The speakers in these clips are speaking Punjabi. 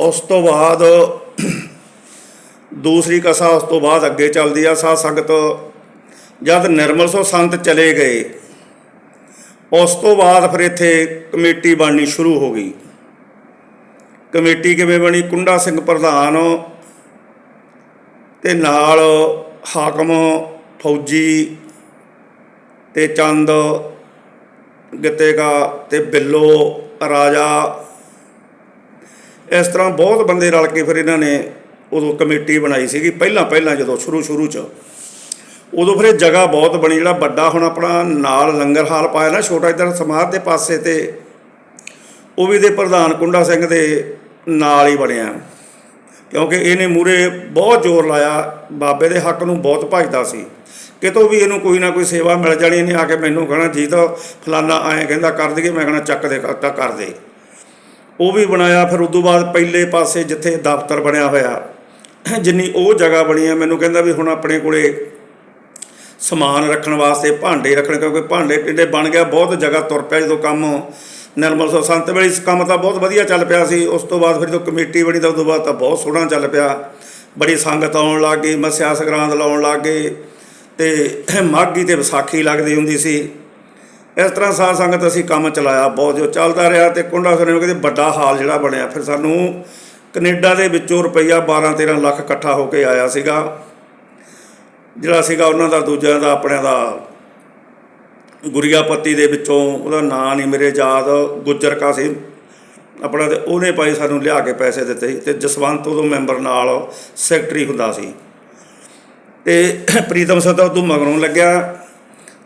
ਉਸ ਤੋਂ ਬਾਅਦ ਦੂਸਰੀ ਕਥਾ ਉਸ ਤੋਂ ਬਾਅਦ ਅੱਗੇ ਚੱਲਦੀ ਆ, ਸਾਧ ਸੰਗਤ ਜਦ ਨਿਰਮਲ ਸੋ ਸੰਤ ਚਲੇ ਗਏ, ਉਸ ਤੋਂ ਬਾਅਦ ਫਿਰ ਇੱਥੇ ਕਮੇਟੀ ਬਣਨੀ ਸ਼ੁਰੂ ਹੋ ਗਈ। ਕਮੇਟੀ ਕਿਵੇਂ ਬਣੀ? ਕੁੰਡਾ ਸਿੰਘ ਪ੍ਰਧਾਨ ਤੇ ਨਾਲ ਹਾਕਮ ਫੌਜੀ ਤੇ ਚੰਦ ਗਿੱਤੇਗਾ ਤੇ ਬਿੱਲੋ ਰਾਜਾ ਇਸ ਤਰ੍ਹਾਂ ਬਹੁਤ ਬੰਦੇ ਰਲ ਕੇ ਫਿਰ ਇਹਨਾਂ ਨੇ ਉਦੋਂ ਕਮੇਟੀ ਬਣਾਈ ਸੀਗੀ, ਪਹਿਲਾਂ ਪਹਿਲਾਂ ਜਦੋਂ ਸ਼ੁਰੂ ਸ਼ੁਰੂ ਚ। ਉਦੋਂ ਫਿਰ ਇਹ ਜਗ੍ਹਾ ਬਹੁਤ ਬਣੀ, ਜਿਹੜਾ ਵੱਡਾ ਹੁਣ ਆਪਣਾ ਨਾਲ ਲੰਗਰ ਹਾਲ ਪਾਇਆ ਨਾ, ਛੋਟਾ ਇਧਰ ਸਮਾਧ ਦੇ ਪਾਸੇ ਤੇ, ਉਹ ਵੀ ਦੇ ਪ੍ਰਧਾਨ ਕੁੰਡਾ ਸਿੰਘ ਦੇ ਨਾਲ ਹੀ ਬਣਿਆ। ਕਿਉਂਕਿ ਇਹਨੇ ਮੂਰੇ ਬਹੁਤ ਜ਼ੋਰ ਲਾਇਆ, ਬਾਬੇ ਦੇ ਹੱਕ ਨੂੰ ਬਹੁਤ ਭਜਦਾ ਸੀ। ਕਿਤੋਂ ਵੀ ਇਹਨੂੰ ਕੋਈ ਨਾ ਕੋਈ ਸੇਵਾ ਮਿਲ ਜਾਣੀ, ਇਹਨੇ ਆ ਕੇ ਮੈਨੂੰ ਕਹਣਾ, ਜੀ ਤਾਂ ਫਲਾਨਾ ਐਂ ਕਹਿੰਦਾ, ਕਰ ਦਈਏ। ਮੈਂ ਕਹਣਾ, ਚੱਕ ਦੇ ਤਾਂ ਕਰ ਦੇ। ਉਹ ਵੀ ਬਣਾਇਆ, ਫਿਰ ਉਦੋਂ ਬਾਅਦ ਪਹਿਲੇ ਪਾਸੇ ਜਿੱਥੇ ਦਫ਼ਤਰ ਬਣਿਆ ਹੋਇਆ, ਜਿੰਨੀ ਉਹ ਜਗ੍ਹਾ ਬਣੀ ਆ, ਮੈਨੂੰ ਕਹਿੰਦਾ ਵੀ ਹੁਣ ਆਪਣੇ ਕੋਲੇ ਸਮਾਨ ਰੱਖਣ ਵਾਸਤੇ ਭਾਂਡੇ ਰੱਖਣ, ਕਿਉਂਕਿ ਭਾਂਡੇ ਪਿੰਡੇ ਬਣ ਗਿਆ, ਬਹੁਤ ਜਗ੍ਹਾ ਤੁਰ ਪਿਆ ਜਦੋਂ ਕੰਮ ਨਿਰਮਲ ਸੋ ਸੰਤ ਵੇਲੇ ਇਸ ਕੰਮ ਤਾਂ ਬਹੁਤ ਵਧੀਆ ਚੱਲ ਪਿਆ ਸੀ, ਉਸ ਤੋਂ ਬਾਅਦ ਫਿਰ ਜਦੋਂ ਕਮੇਟੀ ਬਣੀ ਤਾਂ ਉਦੋਂ ਬਾਅਦ ਤਾਂ ਬਹੁਤ ਸੋਹਣਾ ਚੱਲ ਪਿਆ, ਬੜੀ ਸੰਗਤ ਆਉਣ ਲੱਗ ਗਈ, ਮੱਸਿਆ ਸੰਗਰਾਂਦ ਲਾਉਣ ਲੱਗ ਗਏ, ਤੇ ਮਾਘੀ ਤੇ ਵਿਸਾਖੀ ਲੱਗਦੀ ਹੁੰਦੀ ਸੀ। ਇਸ ਤਰ੍ਹਾਂ ਸਾਧ ਸੰਗਤ ਅਸੀਂ ਕੰਮ ਚਲਾਇਆ, ਬਹੁਤ ਜੋ ਚੱਲਦਾ ਰਿਹਾ ਤੇ ਕੁੰਡਾ ਸਰੇ ਨੂੰ ਕਹਿੰਦੇ ਵੱਡਾ ਹਾਲ ਜਿਹੜਾ ਬਣਿਆ। ਫਿਰ ਸਾਨੂੰ ਕੈਨੇਡਾ ਦੇ ਵਿੱਚੋਂ ਰੁਪਈਆ 12 13 ਲੱਖ ਇਕੱਠਾ ਹੋ ਕੇ ਆਇਆ ਸੀਗਾ। ਜਿਹੜਾ ਸੀਗਾ ਉਹਨਾਂ ਦਾ, ਦੂਜਿਆਂ ਦਾ, ਆਪਣਿਆਂ ਦਾ। ਗੁਰੀਆਪੱਤੀ ਦੇ ਵਿੱਚੋਂ ਉਹਦਾ ਨਾਂ ਨਹੀਂ ਮੇਰੇ ਯਾਦ, ਗੁੱਜਰ ਕਾ ਸੀ। ਆਪਣਾ ਤੇ ਉਹਨੇ ਭਾਈ ਸਾਨੂੰ ਲਿਆ ਕੇ ਪੈਸੇ ਦਿੱਤੇ ਸੀ ਤੇ ਜਸਵੰਤ ਉਦੋਂ ਮੈਂਬਰ ਨਾਲ ਸੈਕਟਰੀ ਹੁੰਦਾ ਸੀ। ਤੇ ਪ੍ਰੀਤਮ ਸਦਾ ਉਦੋਂ ਮਗਰੋਂ ਲੱਗਿਆ।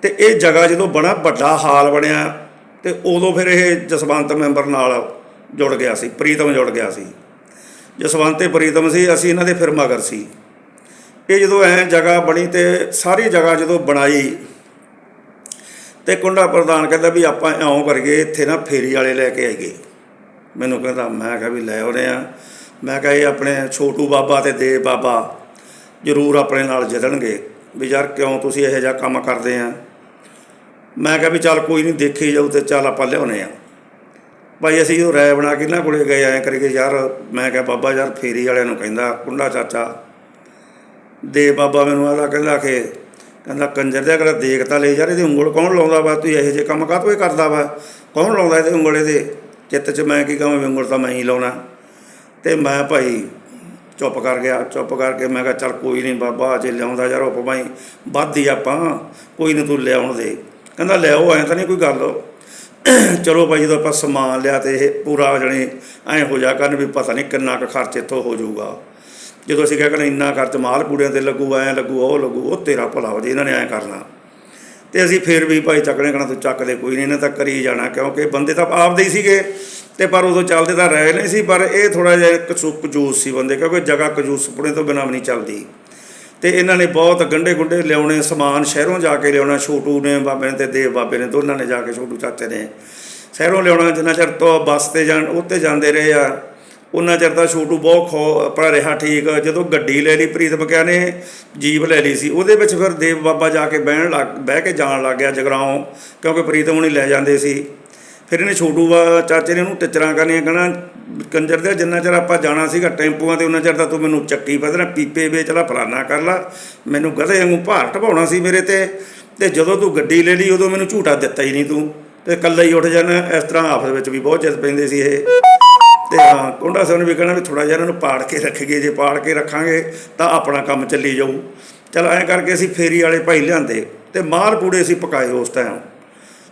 ਤੇ ਇਹ ਜਗ੍ਹਾ ਜਦੋਂ ਬਣਾ, ਵੱਡਾ ਹਾਲ ਬਣਿਆ, ਤੇ ਉਦੋਂ ਫਿਰ ਇਹ ਜਸਵੰਤ ਮੈਂਬਰ ਨਾਲ ਜੁੜ ਗਿਆ ਸੀ, ਪ੍ਰੀਤਮ ਜੁੜ ਗਿਆ ਸੀ। ਜਸਵੰਤ ਤੇ ਪ੍ਰੀਤਮ ਸੀ, ਅਸੀਂ ਇਹਨਾਂ ਦੇ ਫਿਰ ਮਗਰ ਸੀ। ਇਹ ਜਦੋਂ ਐ ਜਗ੍ਹਾ ਬਣੀ ਤੇ ਸਾਰੀ ਜਗ੍ਹਾ ਜਦੋਂ ਬਣਾਈ, ਤੇ ਕੁੰਡਾ ਪ੍ਰਧਾਨ ਕਹਿੰਦਾ ਵੀ ਆਪਾਂ ਇਉਂ ਕਰੀਏ, ਇੱਥੇ ਨਾ ਫੇਰੀ ਵਾਲੇ ਲੈ ਕੇ ਆਈਏ। ਮੈਨੂੰ ਕਹਿੰਦਾ, ਮੈਂ ਕਿਹਾ ਵੀ ਲੈ ਆਉਨੇ ਆ। ਮੈਂ ਕਿਹਾ, ਇਹ ਆਪਣੇ ਛੋਟੂ ਬਾਬਾ ਤੇ ਦੇਵ ਬਾਬਾ ਜ਼ਰੂਰ ਆਪਣੇ ਨਾਲ ਜਲਣਗੇ ਵੀ ਯਾਰ ਕਿਉਂ ਤੁਸੀਂ ਇਹੋ ਜਿਹਾ ਕੰਮ ਕਰਦੇ ਆ? ਮੈਂ ਕਿਹਾ ਵੀ ਚੱਲ ਕੋਈ ਨਹੀਂ, ਦੇਖੀ ਜਾਊ ਤੇ ਚੱਲ ਆਪਾਂ ਲਿਆਉਨੇ ਆ। ਭਾਈ ਅਸੀਂ ਉਹ ਰਾਇ ਬਣਾ ਕੇ ਇਹਨਾਂ ਕੋਲੇ ਗਏ, ਐਂ ਕਰਕੇ ਯਾਰ, ਮੈਂ ਕਿਹਾ ਬਾਬਾ ਯਾਰ ਫੇਰੀ ਵਾਲਿਆਂ ਨੂੰ ਕਹਿੰਦਾ, ਕੁੰਡਾ ਚਾਚਾ। ਦੇ ਬਾਬਾ ਮੈਨੂੰ ਆਦਾ ਕਹਿੰਦਾ ਕਿ, ਕਹਿੰਦਾ ਕੰਜਰ ਦੇ ਅਗਰ ਦੇਖ ਤਾਂ ਲੈ ਯਾਰ, ਇਹਦੀ ਉਂਗਲ ਕੌਣ ਲਾਉਂਦਾ ਵਾ? ਤੂੰ ਇਹੋ ਜਿਹੇ ਕੰਮ ਕਾਹਤੋਂ ਇਹ ਕਰਦਾ ਵਾ? ਕੌਣ ਲਾਉਂਦਾ ਇਹਦੇ ਉਂਗਲ ਇਹਦੇ? ਚਿੱਤ 'ਚ ਮੈਂ ਕੀ ਕਹਾਂ ਵੀ ਉਂਗਲ ਤਾਂ ਮੈਂ ਹੀ ਲਾਉਣਾ। ਤੇ ਮੈਂ ਭਾਈ ਚੁੱਪ ਕਰ ਗਿਆ, ਚੁੱਪ ਕਰਕੇ ਮੈਂ ਕਿਹਾ ਚੱਲ ਕੋਈ ਨਹੀਂ ਬਾਬਾ, ਜੇ ਲਿਆਉਂਦਾ ਯਾਰ, ਉਹ ਭਾਈ ਵੱਧਦੀ ਆਪਾਂ, ਕੋਈ ਨਹੀਂ ਤੂੰ ਲਿਆਉਣ ਦੇ। ਕਹਿੰਦਾ ਲਿਆਓ ਐਂ ਤਾਂ ਨਹੀਂ ਕੋਈ ਗੱਲ। ਚਲੋ ਭਾਈ, ਜਦੋਂ ਆਪਾਂ ਸਮਾਨ ਲਿਆ ਤੇ ਇਹ ਪੂਰਾ ਜਣੇ ਐਂ ਹੋ ਜਾ ਕਰਨ ਵੀ ਪਤਾ ਨਹੀਂ ਕਿੰਨਾ ਕੁ ਖਰਚ ਇੱਥੋਂ ਹੋ ਜਾਊਗਾ। ਜਦੋਂ ਅਸੀਂ ਕਹਿੰਦੇ ਇੰਨਾ ਖਰਚ ਮਾਲ ਪੂੜਿਆਂ ਤੇ ਲੱਗੂ, ਐ ਲੱਗੂ, ਉਹ ਲੱਗੂ, ਉਹ ਤੇਰਾ ਭਲਾ ਹੋ ਜੇ ਇਹਨਾਂ ਨੇ ਐ ਕਰਨਾ। ਤੇ ਅਸੀਂ ਫੇਰ ਵੀ ਭਾਈ ਚੱਕਣੇ ਕਣਾ ਤੂੰ ਚੱਕ ਚੱਕਦੇ ਕੋਈ ਨਹੀਂ ਇਹਨਾਂ ਤਾਂ ਕਰੀ ਜਾਣਾ, ਕਿਉਂਕਿ ਬੰਦੇ ਤਾਂ ਆਪਦੇ ਹੀ ਸੀਗੇ। ਤੇ ਪਰ ਉਦੋਂ ਚੱਲਦੇ ਤਾਂ ਰਹੇ ਨਹੀਂ ਸੀ, ਪਰ ਇਹ ਥੋੜਾ ਜਿਹਾ ਕਸੂ ਕਜੂਸ ਸੀ ਬੰਦੇ, ਕਿਉਂਕਿ ਜਗ੍ਹਾ ਕਜੂਸ ਪੁਣੇ ਤੋਂ ਬਿਨਾਂ ਵੀ ਨਹੀਂ ਚੱਲਦੀ। ਤੇ ਇਹਨਾਂ ਨੇ ਬਹੁਤ ਗੰਡੇ ਗੁੰਡੇ ਲਿਆਉਣੇ, ਸਮਾਨ ਸ਼ਹਿਰੋਂ ਜਾ ਕੇ ਲਿਆਉਣਾ, ਛੋਟੂ ਨੇ, ਬਾਬੇ ਨੇ ਤੇ ਦੇਵ ਬਾਬੇ ਨੇ, ਦੋਨਾਂ ਨੇ ਜਾ ਕੇ ਛੋਟੂ ਚਾਚੇ ਨੇ। ਸ਼ਹਿਰੋਂ ਲਿਆਉਣਾ, ਜਿੰਨਾ ਚਿਰ ਤੋਂ ਬੱਸ ਤੇ ਜਾਣ ਉੱਤੇ ਜਾਂਦੇ ਰਹੇ ਆ। ਉਹਨਾਂ ਚਿਰ ਤਾਂ ਛੋਟੂ ਬਹੁਤ ਖੋ, ਆਪਣਾ ਰਿਹਾ ਠੀਕ। ਜਦੋਂ ਗੱਡੀ ਲੈ ਲਈ, ਪ੍ਰੀਤਮ ਕਿਆ ਨੇ, ਜੀਪ ਲੈ ਲਈ ਸੀ। ਉਹਦੇ ਵਿੱਚ ਫਿਰ ਦੇਵ ਬਾਬਾ ਜਾ ਕੇ ਬਹਿਣ ਲੱਗ, ਬਹਿ ਕੇ ਜਾਣ ਲੱਗ ਗਿਆ ਜਗਰਾਉਂ, ਕਿਉਂਕਿ ਪ੍ਰੀਤਮ ਹੁਣੀ ਲੈ ਜਾਂਦੇ ਸੀ। ਫਿਰ ਇਹਨੇ ਛੋਟੂ ਵਾ ਚਾਚੇ ਨੇ ਉਹਨੂੰ ਟਿਚਰਾਂ ਕਰਨੀਆਂ ਕਹਿਣਾ ਕੰਜਰ ਦੇ ਜਿੰਨਾ ਚਿਰ ਆਪਾਂ ਜਾਣਾ ਸੀਗਾ ਟੈਂਪੂਆਂ ਤੇ ਉਹਨਾਂ ਚਿਰ ਤਾਂ ਤੂੰ ਮੈਨੂੰ ਚੱਕੀ ਪਦਰਾ ਪੀਪੇ ਵੇਚ ਲਾ, ਫਲਾਨਾ ਕਰ ਲਾ। ਮੈਨੂੰ ਗਧੇ ਵਾਂਗੂ ਭਾਰ ਢਵਾਉਣਾ ਸੀ ਮੇਰੇ ਤੇ ਤੇ ਜਦੋਂ ਤੂੰ ਗੱਡੀ ਲੈ ਲਈ, ਉਦੋਂ ਮੈਨੂੰ ਝੂਟਾ ਦਿੱਤਾ ਹੀ ਨਹੀਂ ਤੂੰ। ਤੇ ਇਕੱਲਾ ਹੀ ਉੱਠ ਜਾਣਾ, ਇਸ ਤਰ੍ਹਾਂ ਆਪਸ ਵਿੱਚ ਵੀ ਬਹੁਤ ਜਿੱਦ ਪੈਂਦੇ ਸੀ ਇਹ। ਤੇ ਹਾਂ, ਕੁੰਡਾ ਸਾਹਿਬ ਨੇ ਵੀ ਕਹਿਣਾ ਵੀ ਥੋੜਾ ਜਿਹਾ ਇਹਨਾਂ ਨੂੰ ਪਾੜ ਕੇ ਰੱਖੀਏ, ਜੇ ਪਾੜ ਕੇ ਰੱਖਾਂਗੇ, ਤਾਂ ਆਪਣਾ ਕੰਮ ਚੱਲੀ ਜਾਊ। ਚਲ ਐਂ ਕਰਕੇ ਅਸੀਂ ਫੇਰੀ ਵਾਲੇ ਭਾਈ ਲਿਆਂਦੇ, ਤੇ ਮਾਲ ਪੂੜੇ ਅਸੀਂ ਪਕਾਏ ਉਸ ਟਾਈਮ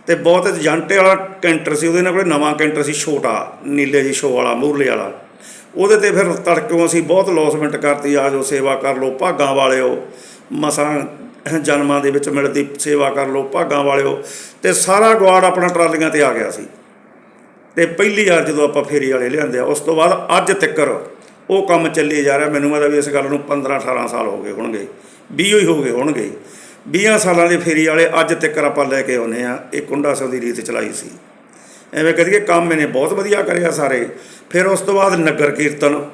ਤੇ ਬਹੁਤ ਜੰਟੇ ਵਾਲਾ ਕੈਂਟਰ ਸੀ, ਉਹਦੇ ਨਾਲ ਕੋਲੇ ਨਵਾਂ ਕੈਂਟਰ ਸੀ, ਛੋਟਾ, ਨੀਲੇ ਜੀ ਸ਼ੋ ਵਾਲਾ, ਮੂਰਲੇ ਵਾਲਾ। ਉਹਦੇ ਤੇ ਫਿਰ ਤੜਕਿਓਂ ਅਸੀਂ ਬਹੁਤ ਲੌਸਮੈਂਟ ਕਰਤੀ, ਆ ਜੋ ਸੇਵਾ ਕਰ ਲਓ, ਭਾਗਾਂ ਵਾਲਿਓ, ਮਸਾਂ, ਜਨਮਾਂ ਦੇ ਵਿੱਚ ਮਿਲਦੀ ਸੇਵਾ ਕਰ ਲਓ, ਭਾਗਾਂ ਵਾਲਿਓ, ਤੇ ਸਾਰਾ ਗਵਾੜ ਆਪਣਾ ਟਰਾਲੀਆਂ ਤੇ ਆ ਗਿਆ ਸੀ। ਤੇ ਪਹਿਲੀ ਵਾਰ ਜਦੋਂ ਆਪਾਂ ਫੇਰੀ ਵਾਲੇ ਲਿਆਂਦੇ ਆ, ਉਸ ਤੋਂ ਬਾਅਦ ਅੱਜ ਤੱਕਰ ਉਹ ਕੰਮ ਚੱਲੀ ਜਾ ਰਿਹਾ। ਮੈਨੂੰ ਮਤਲਬ ਵੀ ਇਸ ਗੱਲ ਨੂੰ 15 18 ਸਾਲ ਹੋ ਗਏ ਹੋਣਗੇ 20 ਹੀ ਹੋ ਗਏ ਹੋਣਗੇ। 20 ਸਾਲਾਂ ਦੇ ਫੇਰੀ ਵਾਲੇ ਅੱਜ ਤੱਕਰ ਆਪਾਂ ਲੈ ਕੇ ਆਉਨੇ ਆ ਇਹ ਕੁੰਡਾ ਸਿੰਘ ਦੀ ਰੀਤ ਚਲਾਈ ਸੀ। ਐਵੇਂ ਕਰੀਏ ਕੰਮ ਇਹਨੇ ਬਹੁਤ ਵਧੀਆ ਕਰਿਆ ਸਾਰੇ। ਫਿਰ ਉਸ ਤੋਂ ਬਾਅਦ ਨਗਰ ਕੀਰਤਨ।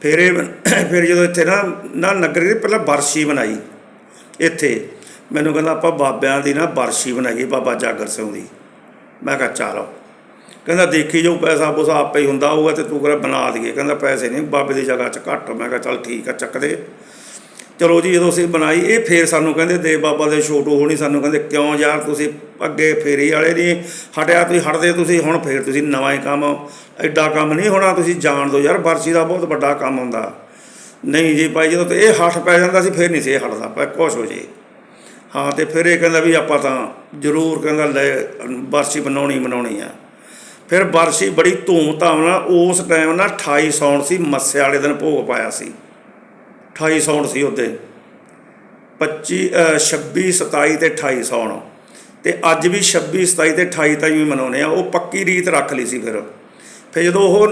ਫਿਰ ਇਹ ਫਿਰ ਜਦੋਂ ਇੱਥੇ ਨਾ ਨਾ ਨਗਰ ਕੀਰਤਨ ਪਹਿਲਾਂ ਬਰਸ਼ੀ ਬਣਾਈ। ਇੱਥੇ ਮੈਨੂੰ ਕਹਿੰਦਾ, ਆਪਾਂ ਬਾਬਿਆਂ ਦੀ ਨਾ ਬਰਸ਼ੀ ਬਣਾਈਏ ਬਾਬਾ ਜਾਗਰ ਸਿੰਘ ਦੀ। ਮੈਂ ਕਿਹਾ, ਚਲੋ। ਕਹਿੰਦਾ, ਦੇਖੀ ਜੋ ਪੈਸਾ ਪੂਸਾ ਆਪੇ ਹੀ ਹੁੰਦਾ ਹੋਊਗਾ ਤੇ ਤੂੰ ਕਰ ਬਣਾ ਦਈਏ। ਕਹਿੰਦਾ, ਪੈਸੇ ਨਹੀਂ, ਬਾਬੇ ਦੀ ਜਗ੍ਹਾ 'ਚ ਘੱਟ। ਮੈਂ ਕਿਹਾ, ਚੱਲ ਠੀਕ ਆ, ਚੱਕ ਦੇ। ਚਲੋ ਜੀ, ਜਦੋਂ ਅਸੀਂ ਬਣਾਈ, ਇਹ ਫੇਰ ਸਾਨੂੰ ਕਹਿੰਦੇ ਦੇਵ ਬਾਬਾ ਦੇ ਛੋਟੂ ਹੋਣੀ ਸਾਨੂੰ ਕਹਿੰਦੇ, ਕਿਉਂ ਯਾਰ ਤੁਸੀਂ ਅੱਗੇ ਫੇਰੀ ਵਾਲੇ ਨਹੀਂ ਹਟਿਆ, ਤੁਸੀਂ ਹਟਦੇ ਤੁਸੀਂ, ਹੁਣ ਫੇਰ ਤੁਸੀਂ ਨਵਾਂ ਹੀ ਕੰਮ, ਐਡਾ ਕੰਮ ਨਹੀਂ ਹੋਣਾ, ਤੁਸੀਂ ਜਾਣ ਦਿਓ ਯਾਰ, ਬਰਸੀ ਦਾ ਬਹੁਤ ਵੱਡਾ ਕੰਮ ਹੁੰਦਾ। ਨਹੀਂ ਜੀ ਭਾਈ, ਜਦੋਂ ਤੇ ਇਹ ਹੱਠ ਪੈ ਜਾਂਦਾ ਸੀ, ਫੇਰ ਨਹੀਂ ਸੀ ਇਹ ਹਟਦਾ ਪੈ ਕੁਛ ਹੋ ਜੇ। ਹਾਂ, ਤੇ ਫਿਰ ਇਹ ਕਹਿੰਦਾ ਵੀ ਆਪਾਂ ਤਾਂ ਜ਼ਰੂਰ ਕਹਿੰਦਾ, ਲੈ, ਬਰਸੀ ਬਣਾਉਣੀ ਬਣਾਉਣੀ ਆ। ਫਿਰ ਬਰਸੀ ਬੜੀ ਧੂਮ ਧਾਮ ਨਾਲ, ਉਸ ਟਾਈਮ ਨਾਲ 28 ਸੌਣ ਸੀ ਮੱਸੇ ਵਾਲੇ ਦਿਨ ਭੋਗ ਪਾਇਆ ਸੀ। 28 ਸੌਣ ਸੀ ਉਹਦੇ। 25 ਅ, 26 27 ਤੇ 28 ਸੌਣ ਤੇ ਅੱਜ ਵੀ 26 27 ਤੇ 28 ਤਾਈ ਵੀ ਮਨਾਉਂਦੇ ਆ। ਉਹ ਪੱਕੀ ਰੀਤ ਰੱਖ ਲਈ ਸੀ ਫਿਰ। ਫਿਰ ਜਦੋਂ ਉਹ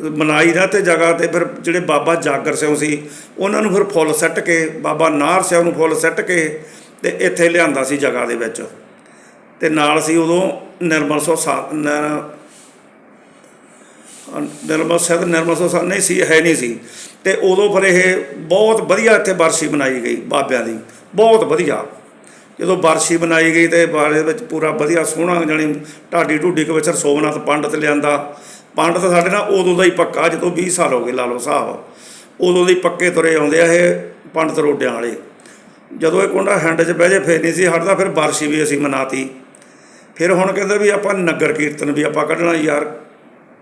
ਮਨਾਈ ਨਾ ਤੇ ਜਗ੍ਹਾ ਤੇ ਫਿਰ ਜਿਹੜੇ ਬਾਬਾ ਜਾਗਰ ਸਿੰਘ ਸੀ ਉਹਨਾਂ ਨੂੰ ਫਿਰ ਫੁੱਲ ਸੱਟ ਕੇ ਬਾਬਾ ਨਾਰ ਸਿੰਘ ਨੂੰ ਫੁੱਲ ਸੱਟ ਕੇ ਤੇ ਇੱਥੇ ਲਿਆਂਦਾ ਸੀ ਜਗ੍ਹਾ ਦੇ ਵਿੱਚ। ਤੇ ਨਾਲ ਸੀ ਉਦੋਂ ਨਿਰਮਲ ਸੋ ਸਾ ਨਿਰਮਲ ਸਾਹਿਬ ਨਿਰਮਲ ਸਾਹਿਬ ਨਹੀਂ ਸੀ, ਹੈ ਨਹੀਂ ਸੀ। ਤੇ ਉਦੋਂ ਫਿਰ ਇਹ ਬਹੁਤ ਵਧੀਆ ਇੱਥੇ ਬਰਸ਼ੀ ਬਣਾਈ ਗਈ ਬਾਬਿਆਂ ਦੀ, ਬਹੁਤ ਵਧੀਆ। ਜਦੋਂ ਬਰਸ਼ੀ ਬਣਾਈ ਗਈ ਤੇ ਬਾਰੇ ਵਿੱਚ ਪੂਰਾ ਵਧੀਆ ਸੋਹਣਾ ਜਾਣੀ ਢਾਡੀ ਢੂਡੀ ਕੇ ਵਿੱਚ ਸੋਮਨਾਥ ਪੰਡਤ ਲਿਆਂਦਾ। ਪੰਡਤ ਸਾਡੇ ਨਾਲ ਉਦੋਂ ਦਾ ਹੀ ਪੱਕਾ, ਜਦੋਂ 20 ਸਾਲ ਹੋ ਗਏ ਲਾ ਲਓ ਸਾਹਿਬ। ਉਦੋਂ ਦੇ ਪੱਕੇ ਤੁਰੇ ਆਉਂਦੇ ਆ ਇਹ ਪੰਡਤ ਰੋਡਿਆਂ ਵਾਲੇ। ਜਦੋਂ ਇਹ ਕੁੰਡਾ ਹੈਂਡ 'ਚ ਬਹਿ ਜੇ ਫੇਰ ਨਹੀਂ ਸੀ ਹਟਦਾ, ਫਿਰ ਬਰਸ਼ੀ ਵੀ ਅਸੀਂ ਮਨਾਤੀ। ਫਿਰ ਹੁਣ ਕਹਿੰਦਾ ਵੀ ਆਪਾਂ ਨਗਰ ਕੀਰਤਨ ਵੀ ਆਪਾਂ ਕੱਢਣਾ ਯਾਰ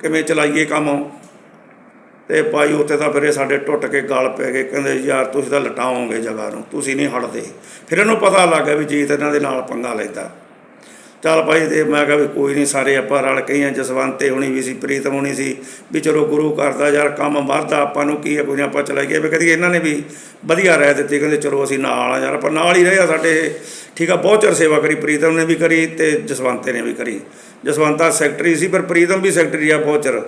ਕਿਵੇਂ ਚਲਾਈਏ ਕੰਮ? ਤੇ ਭਾਈ ਉੱਥੇ ਤਾਂ ਫਿਰ ਇਹ ਸਾਡੇ ਟੁੱਟ ਕੇ ਗਲ ਪੈ ਗਏ, ਕਹਿੰਦੇ ਯਾਰ ਤੁਸੀਂ ਤਾਂ ਲਟਾਓਗੇ ਜਗ੍ਹਾ ਨੂੰ, ਤੁਸੀਂ ਨਹੀਂ ਹਟਦੇ। ਫਿਰ ਇਹਨੂੰ ਪਤਾ ਲੱਗ ਗਿਆ ਵੀ ਜੀਤ ਇਹਨਾਂ ਦੇ ਨਾਲ ਪੰਗਾ ਲੈਂਦਾ। ਚੱਲ ਭਾਈ ਤੇ ਮੈਂ ਕਿਹਾ ਵੀ ਕੋਈ ਨਹੀਂ, ਸਾਰੇ ਆਪਾਂ ਰਲ ਕੇ ਆ, ਜਸਵੰਤੇ ਹੋਣੀ ਵੀ ਸੀ ਪ੍ਰੀਤਮ ਹੋਣੀ ਸੀ, ਵੀ ਚਲੋ ਗੁਰੂ ਕਰਦਾ ਯਾਰ ਕੰਮ ਵੱਧਦਾ, ਆਪਾਂ ਨੂੰ ਕੀ ਹੈ, ਕੋਈ ਆਪਾਂ ਚਲਾਈਏ। ਵੀ ਕਦੀ ਇਹਨਾਂ ਨੇ ਵੀ ਵਧੀਆ ਰਹਿ ਦਿੱਤੀ, ਕਹਿੰਦੇ ਚਲੋ ਅਸੀਂ ਨਾਲ ਆ ਯਾਰ, ਆਪਾਂ ਨਾਲ ਹੀ ਰਹੇ ਆ ਸਾਡੇ ਠੀਕ ਆ, ਬਹੁਤ ਚਿਰ ਸੇਵਾ ਕਰੀ, ਪ੍ਰੀਤਮ ਨੇ ਵੀ ਕਰੀ ਤੇ ਜਸਵੰਤੇ ਨੇ ਵੀ ਕਰੀ। ਜਸਵੰਤਾ ਸੈਕਟਰੀ ਸੀ, ਪਰ ਪ੍ਰੀਤਮ ਵੀ ਸੈਕਟਰੀ ਆ ਬਹੁਤ ਚਿਰ।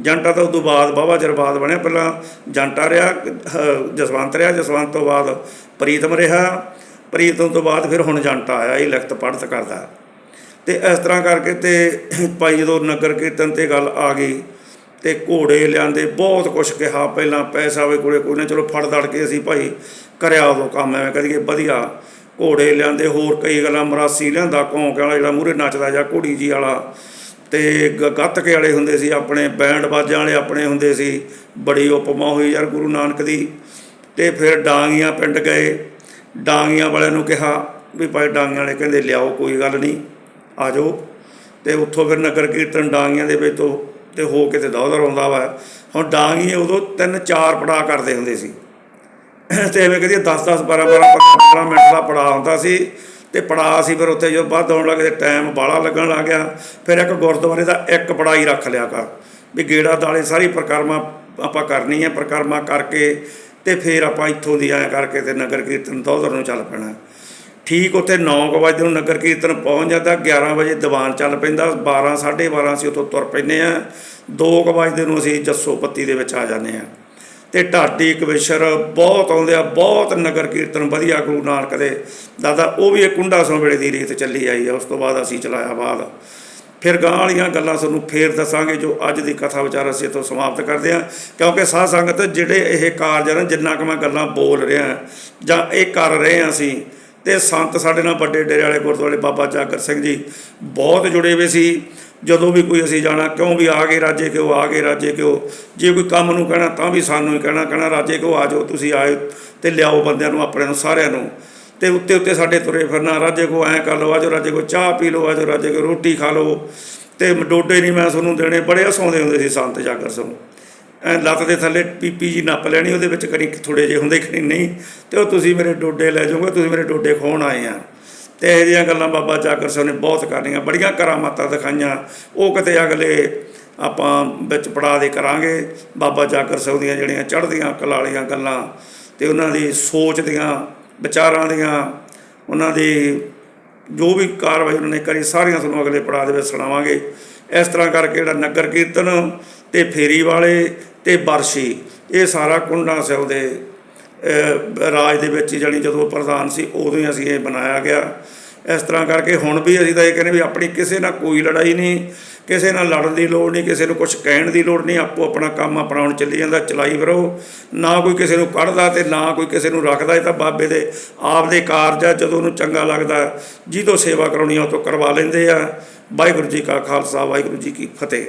ਜੰਟਾ ਤਾਂ ਉਦੋਂ ਬਾਅਦ ਬਾਬਾ ਚਿਰ ਬਾਅਦ ਬਣਿਆ, ਪਹਿਲਾਂ ਜੰਟਾ ਰਿਹਾ ਜਸਵੰਤ ਰਿਹਾ, ਜਸਵੰਤ ਤੋਂ ਬਾਅਦ ਪ੍ਰੀਤਮ ਰਿਹਾ। ਪ੍ਰੀਤਮ ਤੋਂ ਬਾਅਦ ਫਿਰ ਹੁਣ ਜੰਟਾ ਆਇਆ, ਇਹ ਲਿਖਤ ਪੜ੍ਹਤ ਕਰਦਾ। ਤੇ ਇਸ ਤਰ੍ਹਾਂ ਕਰਕੇ ਤੇ ਭਾਈ ਜਦੋਂ ਨਗਰ ਕੀਰਤਨ ਤੇ ਗੱਲ ਆ ਗਈ, ਤੇ ਘੋੜੇ ਲਿਆਂਦੇ, ਬਹੁਤ ਕੁਛ ਕਿਹਾ, ਪਹਿਲਾਂ ਪੈਸਾ ਵੇ ਕੋਲੇ ਕੋਈ ਨਾ, ਚਲੋ ਫੜ ਦੜ ਕੇ ਅਸੀਂ ਭਾਈ ਕਰਿਆ ਉਦੋਂ ਕੰਮ, ਐਵੇਂ ਕਰੀਏ ਵਧੀਆ। ਘੋੜੇ ਲਿਆਂਦੇ, ਹੋਰ ਕਈ ਗੱਲਾਂ ਮਰਾਸੀ ਲਿਆਂਦਾ, ਕੌਂਕ ਵਾਲਾ ਜਿਹੜਾ ਮੂਹਰੇ ਨੱਚਦਾ ਜਾਂ ਘੋੜੀ ਜੀ ਵਾਲਾ। ਤੇ ਗ- ਗੱਤਕੇ ਵਾਲੇ ਹੁੰਦੇ ਸੀ, ਆਪਣੇ ਬੈਂਡ ਬਾਜਾਂ ਵਾਲੇ ਆਪਣੇ ਹੁੰਦੇ ਸੀ, ਬੜੀ ਉਪਮਾ ਹੋਈ ਯਾਰ ਗੁਰੂ ਨਾਨਕ ਦੀ। ਤੇ ਫਿਰ ਡਾਂਗੀਆਂ ਪਿੰਡ ਗਏ, ਡਾਂਗੀਆਂ ਵਾਲਿਆਂ ਨੂੰ ਕਿਹਾ ਵੀ ਭਾਈ ਡਾਂਗੀਆਂ ਵਾਲੇ ਕਹਿੰਦੇ, ਲਿਆਓ, ਕੋਈ ਗੱਲ ਨਹੀਂ, ਆ ਜਾਓ। ਤੇ ਉੱਥੋਂ ਫਿਰ ਨਗਰ ਕੀਰਤਨ ਡਾਂਗੀਆਂ ਦੇ ਵਿੱਚੋਂ ਤੇ ਹੋ ਕੇ ਤੇ ਦੌਦਰ ਆਉਂਦਾ ਵਾ। ਹੁਣ ਡਾਂਗੀ ਉਦੋਂ ਤਿੰਨ ਚਾਰ ਪੜਾਅ ਕਰਦੇ ਹੁੰਦੇ ਸੀ। ਤੇ ਐਵੇਂ ਕਹਦੀ 10 10 12 12 15 ਮਿੰਟ ਦਾ ਪੜਾਅ ਹੁੰਦਾ ਸੀ ਤੇ ਪੜਾਅ ਸੀ ਫਿਰ ਉੱਥੇ ਜੋ ਵੱਧ ਆਉਣ ਲੱਗੇ ਟਾਈਮ ਬਾਲਾ ਲੱਗਣ ਲੱਗ ਗਿਆ। ਫਿਰ ਇੱਕ ਗੁਰਦੁਆਰੇ ਦਾ ਇੱਕ ਪੜਾਈ ਰੱਖ ਲਿਆ ਕਰ। ਵੀ ਗੇੜਾ ਦਾਲੇ ਸਾਰੀ ਪ੍ਰਕਰਮਾ ਆਪਾਂ ਕਰਨੀ ਹੈ, ਪ੍ਰਕਰਮਾ ਕਰਕੇ ਤੇ ਫਿਰ ਆਪਾਂ ਇੱਥੋਂ ਦੀ ਆਇਆ ਕਰਕੇ ਤੇ ਨਗਰ ਕੀਰਤਨ ਦੌਦਰ ਨੂੰ ਚੱਲ ਪੈਣਾ। ਠੀਕ ਉੱਥੇ 9 ਵਜੇ ਨੂੰ ਨਗਰ ਕੀਰਤਨ ਪਹੁੰਚ ਜਾਂਦਾ 11 ਵਜੇ ਦੀਵਾਨ ਚੱਲ ਪੈਂਦਾ 12 12:30 ਅਸੀਂ ਉੱਥੋਂ ਤੁਰ ਪੈਂਦੇ ਆ 2 ਵਜੇ ਨੂੰ ਅਸੀਂ ਜੱਸੋ ਪੱਤੀ ਦੇ ਵਿੱਚ ਆ ਜਾਂਦੇ ਆ ਤੇ ਢਾਡੀ ਕਵਿਸ਼ਰ ਬਹੁਤ ਆਉਂਦੇ ਆ, ਬਹੁਤ ਨਗਰ ਕੀਰਤਨ ਵਧੀਆ ਗੁਰੂ ਨਾਨਕ ਦੇ। ਦਾਦਾ, ਉਹ ਵੀ ਇਹ ਕੁੰਡਾ ਸੋਂ ਵੇਲੇ ਦੀ ਰੀਤ ਚੱਲੀ ਆਈ ਹੈ ਉਸ ਤੋਂ ਬਾਅਦ ਅਸੀਂ ਚਲਾਇਆ ਬਾਅਦ। ਫਿਰ ਗਾਂ ਵਾਲੀਆਂ ਗੱਲਾਂ ਤੁਹਾਨੂੰ ਫੇਰ ਦੱਸਾਂਗੇ, ਜੋ ਅੱਜ ਦੀ ਕਥਾ ਵਿਚਾਰ ਅਸੀਂ ਇੱਥੋਂ ਸਮਾਪਤ ਕਰਦੇ ਹਾਂ। ਕਿਉਂਕਿ ਸਾਧ ਸੰਗਤ ਜਿਹੜੇ ਇਹ ਕਾਰਜ ਹਨ, ਜਿੰਨਾ ਕੁ ਮੈਂ ਗੱਲਾਂ ਬੋਲ ਰਿਹਾ, ਜਾਂ ਇਹ ਕਰ ਰਹੇ ਹਾਂ ਅਸੀਂ, ਤੇ ਸੰਤ ਸਾਡੇ ਨਾਲ ਵੱਡੇ ਡੇਰੇ ਵਾਲੇ ਗੁਰਦੁਆਰੇ ਬਾਬਾ ਜਾਗਰ ਸਿੰਘ ਜੀ ਬਹੁਤ ਜੁੜੇ ਹੋਏ ਸੀ। ਜਦੋਂ ਵੀ ਕੋਈ ਅਸੀਂ ਜਾਣਾ, ਕਿਉਂ ਵੀ ਆ ਗਏ, ਰਾਜੇ ਕਿਉਂ ਆ ਗਏ, ਰਾਜੇ ਕਿਉਂ? ਜੇ ਕੋਈ ਕੰਮ ਨੂੰ ਕਹਿਣਾ ਤਾਂ ਵੀ ਸਾਨੂੰ ਹੀ ਕਹਿਣਾ ਕਹਿਣਾ ਰਾਜੇ ਕਿਉਂ ਆ ਜਾਓ, ਤੁਸੀਂ ਆਏ ਤੇ ਲਿਆਓ ਬੰਦਿਆਂ ਨੂੰ, ਆਪਣੇ ਨੂੰ, ਸਾਰਿਆਂ ਨੂੰ। ਤੇ ਉੱਤੇ ਉੱਤੇ ਸਾਡੇ ਤੁਰੇ ਫਿਰਨਾ, ਰਾਜੇ ਕੋ ਐਂ ਕਰ ਲਓ ਆਜੋ ਰਾਜੇ ਕੋ ਚਾਹ ਪੀ ਲਓ ਆਜੋ ਰਾਜੇ ਕੋ ਰੋਟੀ ਖਾ ਲਓ। ਤੇ ਡੋਡੇ ਨਹੀਂ ਮੈਂ ਤੁਹਾਨੂੰ ਦੇਣੇ, ਬੜੇ ਹਸਾਉਂਦੇ ਹੁੰਦੇ ਸੀ ਸੰਤ ਜਾਗਰ ਸਿੰਘ ਐ ਲੱਤ ਦੇ ਥੱਲੇ ਪੀਪੀ ਜੀ ਨੱਪ ਲੈਣੀ, ਉਹਦੇ ਵਿੱਚ ਕਰੀ ਥੋੜੇ ਜਿਹੇ ਹੁੰਦੇ ਕਰੀ ਨਹੀਂ? ਤੇ ਉਹ ਤੁਸੀਂ ਮੇਰੇ ਡੋਡੇ ਲੈ ਜਾਓਗੇ, ਤੁਸੀਂ ਮੇਰੇ ਡੋਡੇ ਖੋਣ ਆਏ ਆ। ਤੇ ਇਹ ਜਿਹੀਆਂ ਗੱਲਾਂ ਬਾਬਾ ਜਾਗਰ ਸਿੰਘ ਨੇ ਬਹੁਤ ਕਰਨੀਆਂ, ਬੜੀਆਂ ਕਰਾਮਾਤਾਂ ਦਿਖਾਈਆਂ। ਉਹ ਕਿਤੇ ਅਗਲੇ ਆਪਾਂ ਵਿੱਚ ਪੜਾ ਦੇ ਕਰਾਂਗੇ। ਬਾਬਾ ਜਾਗਰ ਸਿੰਘ ਦੀਆਂ ਜਿਹੜੀਆਂ ਚੜ੍ਹਦੀਆਂ ਕਲਾ ਵਾਲੀਆਂ ਗੱਲਾਂ ਤੇ ਉਹਨਾਂ ਦੀ ਸੋਚ ਦੀਆਂ, ਵਿਚਾਰਾਂ ਦੀਆਂ, ਉਹਨਾਂ ਦੀ ਜੋ ਵੀ ਕਾਰਵਾਈ ਉਹਨਾਂ ਨੇ ਕਰੀ, ਸਾਰੀਆਂ ਤੁਹਾਨੂੰ ਅਗਲੇ ਪੜਾਅ ਦੇ ਵਿੱਚ ਸੁਣਾਵਾਂਗੇ। ਇਸ ਤਰ੍ਹਾਂ ਕਰਕੇ ਜਿਹੜਾ ਨਗਰ ਕੀਰਤਨ ਤੇ ਫੇਰੀ ਵਾਲੇ ਤੇ ਬਰਸ਼ੀ, ਇਹ ਸਾਰਾ ਕੁੰਡਾ ਸਿੰਘ ਦੇ ਰਾਜ ਦੇ ਵਿੱਚ ਹੀ ਜਾਣੀ ਜਦੋਂ ਪ੍ਰਧਾਨ ਸੀ, ਉਦੋਂ ਹੀ ਅਸੀਂ ਇਹ ਬਣਾਇਆ ਗਿਆ। ਇਸ ਤਰ੍ਹਾਂ ਕਰਕੇ ਹੁਣ ਵੀ ਅਸੀਂ ਤਾਂ ਇਹ ਕਹਿੰਦੇ ਵੀ ਆਪਣੀ ਕਿਸੇ ਨਾਲ ਕੋਈ ਲੜਾਈ ਨਹੀਂ, ਕਿਸੇ ਨਾਲ ਲੜਨ ਦੀ ਲੋੜ ਨਹੀਂ, ਕਿਸੇ ਨੂੰ ਕੁਝ ਕਹਿਣ ਦੀ ਲੋੜ ਨਹੀਂ, ਆਪੋ ਆਪਣਾ ਕੰਮ ਅਪਣਾਉਣ ਚੱਲੀ ਜਾਂਦਾ, ਚਲਾਈ ਫਿਰੋ। ਨਾ ਕੋਈ ਕਿਸੇ ਨੂੰ ਕੱਢਦਾ ਤੇ ਨਾ ਕੋਈ ਕਿਸੇ ਨੂੰ ਰੱਖਦਾ, ਇਹ ਤਾਂ ਬਾਬੇ ਦੇ ਆਪ ਦੇ ਕਾਰਜ ਆ, ਜਦੋਂ ਉਹਨੂੰ ਚੰਗਾ ਲੱਗਦਾ, ਜਿਹਦੋਂ ਸੇਵਾ ਕਰਾਉਣੀ ਆ, ਉਹ ਤੋਂ ਕਰਵਾ ਲੈਂਦੇ ਆ। ਵਾਹਿਗੁਰੂ ਜੀ ਕਾ ਖਾਲਸਾ, ਵਾਹਿਗੁਰੂ ਜੀ ਕੀ ਫਤਿਹ।